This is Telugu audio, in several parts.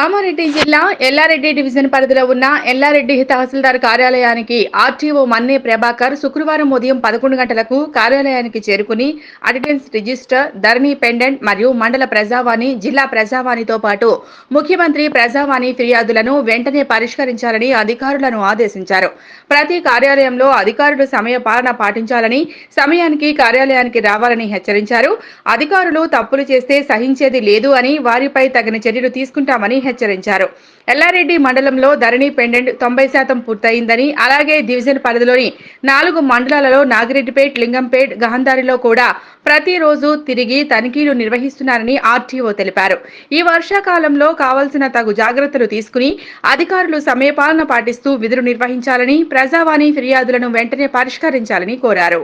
కామారెడ్డి జిల్లా ఎల్లారెడ్డి డివిజన్ పరిధిలో ఉన్న ఎల్లారెడ్డి తహసీల్దార్ కార్యాలయానికి ఆర్టీఓ మన్నే ప్రభాకర్ శుక్రవారం ఉదయం పదకొండు గంటలకు కార్యాలయానికి చేరుకుని అటెండెన్స్ రిజిస్టర్ ధరణి పెండెంట్ మరియు మండల ప్రజావాణి జిల్లా ప్రజావాణితో పాటు ముఖ్యమంత్రి ప్రజావాణి ఫిర్యాదులను వెంటనే పరిష్కరించాలని అధికారులను ఆదేశించారు. ప్రతి కార్యాలయంలో అధికారులు సమయ పాలన పాటించాలని సమయానికి కార్యాలయానికి రావాలని హెచ్చరించారు. అధికారులు తప్పులు చేస్తే సహించేది లేదు అని వారిపై తగిన చర్యలు తీసుకుంటామని హెచ్చరించారు. ఎల్లారెడ్డి మండలంలో ధరణి పెండెంట్ తొంభై శాతం పూర్తయిందని అలాగే డివిజన్ పరిధిలోని నాలుగు మండలాలలో నాగిరెడ్డిపేట్ లింగంపేట్ గహందారిలో కూడా ప్రతిరోజు తిరిగి తనిఖీలు నిర్వహిస్తున్నారని ఆర్టీఓ తెలిపారు. ఈ వర్షాకాలంలో కావలసిన తగు జాగ్రత్తలు తీసుకుని అధికారులు సమయపాలన పాటిస్తూ విధులు నిర్వహించాలని ప్రజావాణి ఫిర్యాదులను వెంటనే పరిష్కరించాలని కోరారు.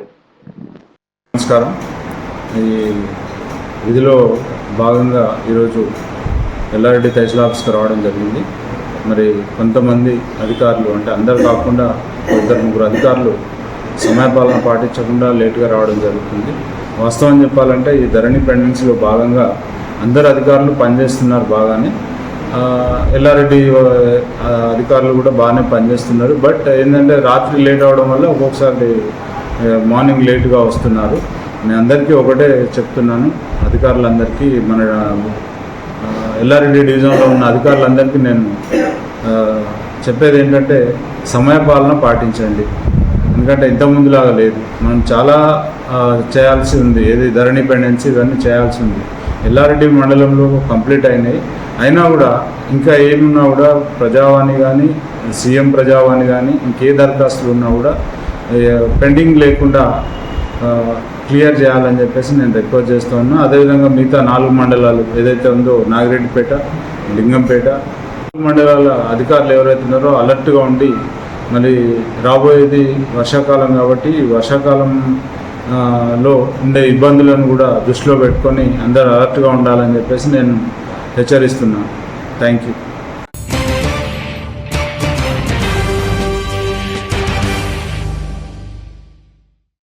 నమస్కారం. ఈ విధిలో భాగంగా ఈరోజు ఎల్లారెడ్డి తహసీల్ ఆఫీస్కి రావడం జరిగింది. మరి కొంతమంది అధికారులు అంటే అందరు కాకుండా ఇద్దరు ముగ్గురు అధికారులు సమయపాలన పాటించకుండా లేటుగా రావడం జరుగుతుంది. వాస్తవం చెప్పాలంటే ఈ ధరణి పెండెన్సీలో భాగంగా అందరు అధికారులు పనిచేస్తున్నారు బాగానే. ఆ, ఎల్లారెడ్డి అధికారులు కూడా బాగానే పనిచేస్తున్నారు. బట్ ఏంటంటే రాత్రి లేట్ అవడం వల్ల ఒక్కొక్కసారి మార్నింగ్ లేటుగా వస్తున్నారు. నేను అందరికీ ఒకటే చెప్తున్నాను. అధికారులందరికీ మన ఎల్లారెడ్డి డివిజన్లో ఉన్న అధికారులందరికీ నేను చెప్పేది ఏంటంటే సమయపాలన పాటించండి. ఎందుకంటే ఇంతకుముందులాగా లేదు. మనం చాలా చేయాల్సి ఉంది. ఏది ధరణి పెండెన్సీ ఇవన్నీ చేయాల్సి ఉంది. ఎల్లారెడ్డి మండలంలో కంప్లీట్ అయినాయి. అయినా కూడా ఇంకా ఏమున్నా కూడా ప్రజావాణి కానీ సీఎం ప్రజావాణి కానీ ఇంకే దరఖాస్తులు ఉన్నా కూడా పెండింగ్ లేకుండా క్లియర్ చేయాలని చెప్పేసి నేను రిక్వెస్ట్ చేస్తూ ఉన్నాను అదేవిధంగా మిగతా నాలుగు మండలాలు ఏదైతే ఉందో నాగిరెడ్డిపేట లింగంపేట నాలుగు మండలాల అధికారులు ఎవరైతే ఉన్నారో అలర్ట్గా ఉండి మరి రాబోయేది వర్షాకాలం కాబట్టి వర్షాకాలం లో ఉండే ఇబ్బందులను కూడా దృష్టిలో పెట్టుకొని అందరూ అలర్ట్గా ఉండాలని చెప్పేసి నేను హెచ్చరిస్తున్నాను థ్యాంక్ యూ.